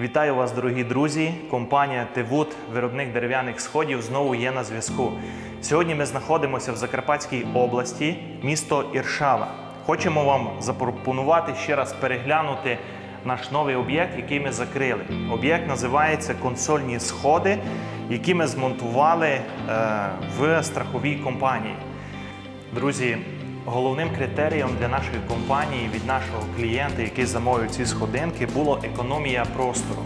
Вітаю вас, дорогі друзі! Компанія Тевуд, виробник дерев'яних сходів, знову є на зв'язку. Сьогодні ми знаходимося в Закарпатській області, місто Іршава. Хочемо вам запропонувати ще раз переглянути наш новий об'єкт, який ми закрили. Об'єкт називається консольні сходи, які ми змонтували е, в страховій компанії. Друзі, головним критерієм для нашої компанії від нашого клієнта, який замовив ці сходинки, було економія простору.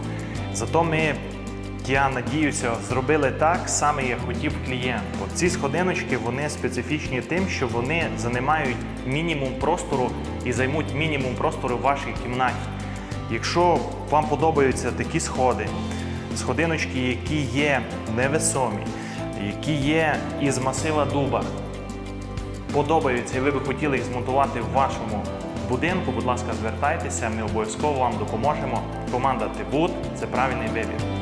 Зато ми, я надіюся, зробили так саме, як хотів клієнт. От ці сходиночки вони специфічні тим, що вони займають мінімум простору і займуть мінімум простору в вашій кімнаті. Якщо вам подобаються такі сходи, сходиночки, які є невесомі, які є із масива дуба, подобаються і ви би хотіли їх змонтувати в вашому будинку, будь ласка, звертайтеся, ми обов'язково вам допоможемо. Команда Тибут це правильний вибір.